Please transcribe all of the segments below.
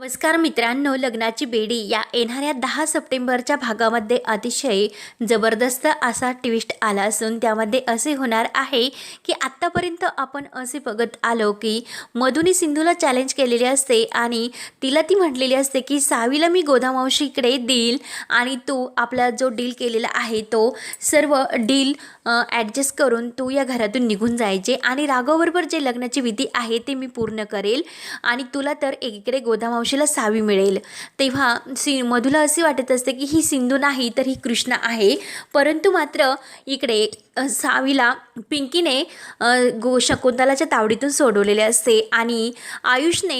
नमस्कार मित्रांनो लग्नाची बेडी या येणाऱ्या दहा सप्टेंबरच्या भागामध्ये अतिशय जबरदस्त असा ट्विस्ट आला असून त्यामध्ये असे होणार आहे की आत्तापर्यंत आपण असे बघत आलो की मधुनी सिंधूला चॅलेंज केलेले असते आणि तिला ती म्हटलेली असते की सावीला मी गोदामावशीकडे देईल आणि तू आपला जो डील केलेला आहे तो सर्व डील ॲडजस्ट करून तू या घरातून निघून जायचे आणि राघवबरोबर जे लग्नाची विधी आहे ते मी पूर्ण करेल आणि तुला तर एकीकडे गोदामावशीला सावी मिळेल. तेव्हा सि मधुला असे वाटत असते की ही सिंधू नाही तर ही कृष्णा आहे. परंतु मात्र इकडे सावीला पिंकीने गो शकुंतलाच्या तावडीतून सोडवलेले असते आणि आयुषने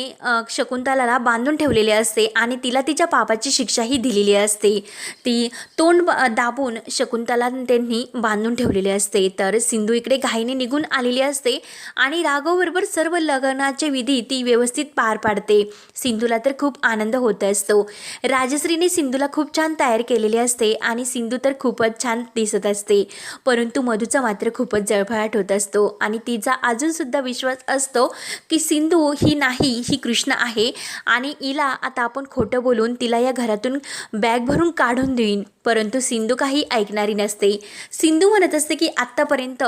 शकुंतलाला बांधून ठेवलेले असते आणि तिला तिच्या पापाची शिक्षाही दिलेली असते. ती तोंड दाबून शकुंतला त्यांनी बांधून ठेवलेले असते. तर सिंधू इकडे घाईने निघून आलेली असते आणि राघवबरोबर सर्व लग्नाचे विधी ती व्यवस्थित पार पाडते. सिंधूला तर खूप आनंद होत असतो. राजश्रीने सिंधूला खूप छान तयार केलेली असते आणि सिंधू तर खूपच छान दिसत असते. परंतु मधूचा मात्र खूपच जळफळाट होत असतो आणि तिचा अजूनसुद्धा विश्वास असतो की सिंधू ही नाही ही कृष्ण आहे आणि हिला आता आपण खोटं बोलून तिला या घरातून बॅग भरून काढून देईन. परंतु सिंधू काही ऐकणारी नसते. सिंधू म्हणत असते की आत्तापर्यंत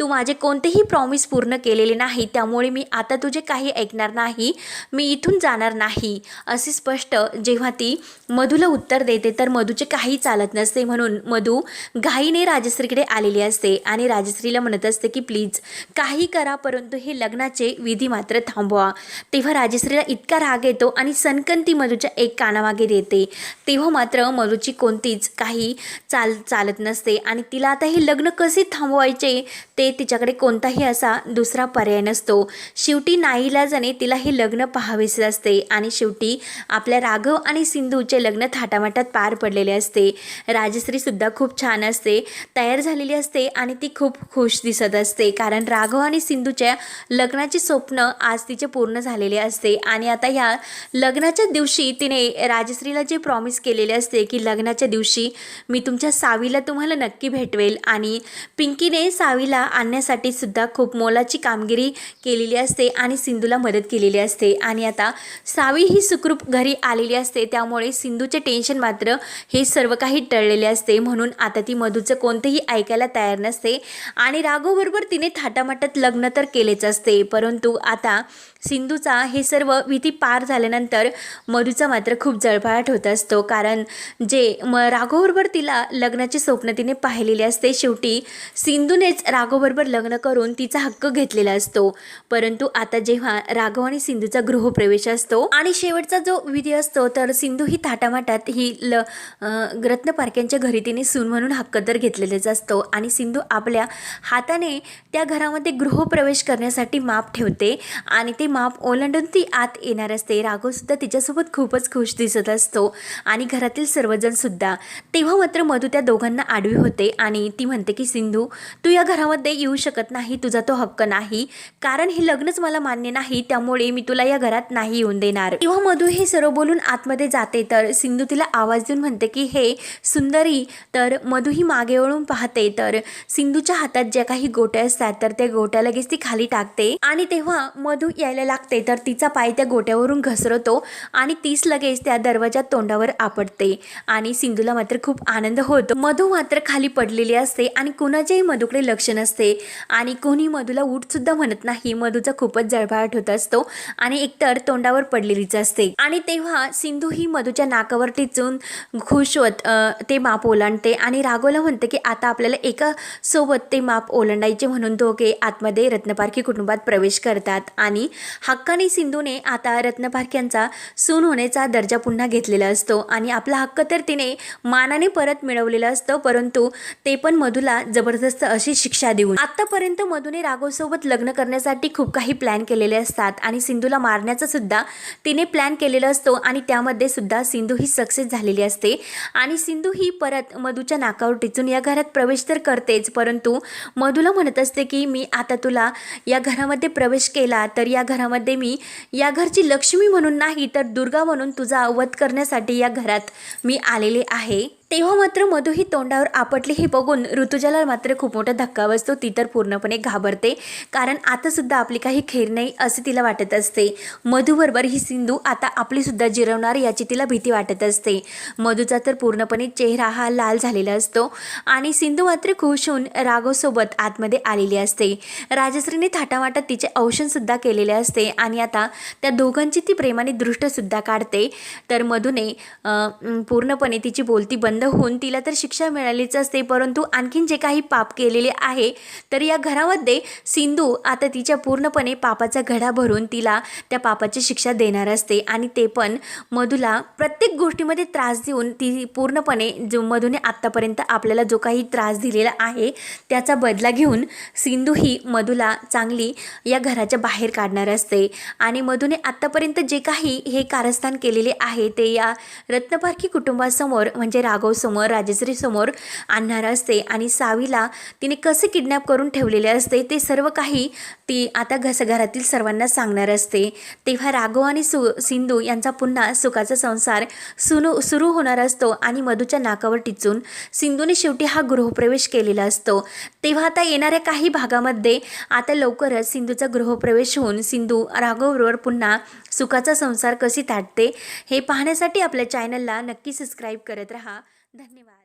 तू माझे कोणतेही प्रॉमिस पूर्ण केलेले नाही त्यामुळे मी आता तुझे काही ऐकणार नाही मी इथून जाणार नाही. असे स्पष्ट जेव्हा ती मधूला उत्तर देते तर मधूचे काही चालत नसते. म्हणून मधू घाईने राजश्रीकडे आलेली असते आणि राजश्रीला म्हणत असते की प्लीज काही करा परंतु हे लग्नाचे विधी मात्र थांबवा. तेव्हा राजश्रीला इतका राग येतो आणि सनकन ती मधूच्या एक कानामागे देते. तेव्हा मात्र मधूची कोणतीच काही चाल चालत नसते आणि तिला आता हे लग्न कसे थांबवायचे ते तिच्याकडे कोणताही असा दुसरा पर्याय नसतो. शेवटी नाईलाजाने तिला हे लग्न पाहावेसे असते आणि शेवटी आपल्या राघव आणि सिंधूचे लग्न थाटामाटात पार पडलेले असते. राजश्रीसुद्धा खूप छान असते तयार झालेली असते आणि ती खूप खुश दिसत असते. कारण राघव आणि सिंधूच्या लग्नाचे स्वप्न आज तिचे पूर्ण झालेले असते आणि आता ह्या लग्नाच्या दिवशी तिने राजश्रीला जे प्रॉमिस केलेले असते की लग्नाच्या दिवशी मी तुमच्या सावीला तुम्हाला नक्की भेटवेल आणि पिंकीने सावीला आणण्यासाठी सुद्धा खूप मोलाची कामगिरी केलेली असते आणि सिंधूला मदत केलेली असते. आणि आता सावी ही सुखरूप घरी आलेली असते त्यामुळे सिंधूचे टेन्शन मात्र हे सर्व काही टळलेले असते. म्हणून आता ती मधूचं कोणतेही ऐकायला तयार नसते. आणि राघवबरोबर तिने थाटामाटात लग्न तर केलेच असते. परंतु आता सिंधूचा हे सर्व विधी पार झाल्यानंतर मधूचा मात्र खूप जळफळाट होत असतो. कारण जे म राघोबरोबर तिला लग्नाचे स्वप्न तिने पाहिलेले असते शेवटी सिंधूनेच राघोबरोबर लग्न करून तिचा हक्क घेतलेला असतो. परंतु आता जेव्हा राघव आणि सिंधूचा गृहप्रवेश असतो आणि शेवटचा जो विधी असतो तर सिंधू ही थाटामाटात ही ल रत्न पारख्यांच्या घरी तिने सून म्हणून हक्क तर घेतलेलेच असतो आणि सिंधू आपल्या हाताने त्या घरामध्ये गृहप्रवेश करण्यासाठी माप ठेवते आणि ते माप ओलांडून ती आत येणार असते. राघवसुद्धा तिच्यासोबत खूपच खुश दिसत असतो आणि घरातील सर्वजणसुद्धा तेव्हा मात्र मधू त्या दोघांना आडवी होते आणि ती म्हणते की सिंधू तू या घरामध्ये येऊ शकत नाही. तुझा तो हक्क नाही. कारण हे लग्नच मला मान्य नाही. त्यामुळे मी तुला या घरात नाही येऊन देणार. तेव्हा मधू हे सर्व बोलून आतमध्ये जाते. तर सिंधू तिला आवाज देऊन म्हणते की हे सुंदरी तर मधू ही मागे वळून पाहते. तर सिंधूच्या हातात ज्या काही गोट्या असतात तर त्या गोट्या लगेच ती खाली टाकते. आणि तेव्हा मधू यायला लागते तर तिचा पाय त्या गोट्यावरून घसरतो आणि तीच लगेच त्या दरवाजा तोंडावर आपडते आणि सिंधूला मात्र खूप आनंद होतो. मधू मात्र खाली पडलेली असते आणि कुणाच्याही मधूकडे लक्ष नसते. आणि कोणी मधूला उठसुद्धा म्हणत नाही. मधूचा खूपच जळफळाट होत असतो आणि एकतर तोंडावर पडलेलीच असते. आणि तेव्हा सिंधू ही मधूच्या नाकावर टिचून खुश होत ते माप ओलांडते आणि राघवला म्हणते की आता आपल्याला एका सोबत ते माप ओलांडायचे म्हणून दोघे आतमध्ये रत्नपारखी कुटुंबात प्रवेश करतात. आणि हक्काने सिंधूने आता रत्नपारख्यांचा सून होण्याचा दर्जा पुन्हा घेतलेला असतो आणि आपला हक्क तर तिने मानाने परत मिळवलेला असतो परंतु ते पण मधूला जबरदस्त अशी शिक्षा देऊन. आतापर्यंत मधूने राघवसोबत लग्न करण्यासाठी खूप काही प्लॅन केलेले असतात आणि सिंधूला मारण्याचा सुद्धा तिने प्लॅन केलेला असतो आणि त्यामध्ये सुद्धा सिंधू ही सक्सेस झालेली असते. आणि सिंधू ही परत मधूच्या नाकावर टिचून या घरात प्रवेश तर करतेच परंतु मधूला म्हणत असते की मी आता तुला या घरामध्ये प्रवेश केला तर या घरामध्ये मी या घरची लक्ष्मी म्हणून नाही तर दुर्गा म्हणून तुझा अवध करण्यासाठी या घरात मी आलेले आहे. तेव्हा मात्र मधु ही तोंडावर आपटली हे बघून ऋतुजाला मात्र खूप मोठा धक्का बसतो. ती तर पूर्णपणे घाबरते. कारण आतासुद्धा आपली काही खेर नाही असे तिला वाटत असते. मधुबरोबर ही सिंधू आता आपलीसुद्धा जिरवणार याची तिला भीती वाटत असते. मधूचा तर पूर्णपणे चेहरा हा लाल झालेला असतो आणि सिंधू मात्र खुश होऊन राघवसोबत आतमध्ये आलेली असते. राजश्रीने थाटामाटात तिचे औषणसुद्धा केलेले असते आणि आता त्या दोघांची ती प्रेमाने दृष्टसुद्धा काढते. तर मधूने पूर्णपणे तिची बोलती बंद होऊन तिला तर शिक्षा मिळालीच असते. परंतु आणखीन जे काही पाप केलेले आहे तर या घरामध्ये सिंधू आता तिच्या पूर्णपणे पापाचा घडा भरून तिला त्या पापाची शिक्षा देणार असते. आणि ते पण मधूला प्रत्येक गोष्टीमध्ये त्रास देऊन ती पूर्णपणे जो मधूने आत्तापर्यंत आपल्याला जो काही त्रास दिलेला आहे त्याचा बदला घेऊन सिंधू ही मधूला चांगली या घराच्या बाहेर काढणार असते. आणि मधूने आत्तापर्यंत जे काही हे कारस्थान केलेले आहे ते या रत्नपारखी कुटुंबासमोर म्हणजे राघवसमोर राजश्रीसमोर आणणार असते आणि सावीला तिने कसे किडनॅप करून ठेवलेले असते ते सर्व काही ती आता घस घरातील सर्वांना सांगणार असते. तेव्हा राघव आणि सु सिंधू यांचा पुन्हा सुखाचा संसार सुरू सुरू होणार असतो आणि मधूच्या नाकावर टिचून सिंधूने शेवटी हा गृहप्रवेश केलेला असतो. तेव्हा आता येणाऱ्या काही भागामध्ये आता लवकरच सिंधूचा गृहप्रवेश होऊन सिंधू राघवबरोबर पुन्हा सुखाचा संसार कशी ताटते हे पाहण्यासाठी आपल्या चॅनलला नक्की सबस्क्राईब करत राहा. धन्यवाद.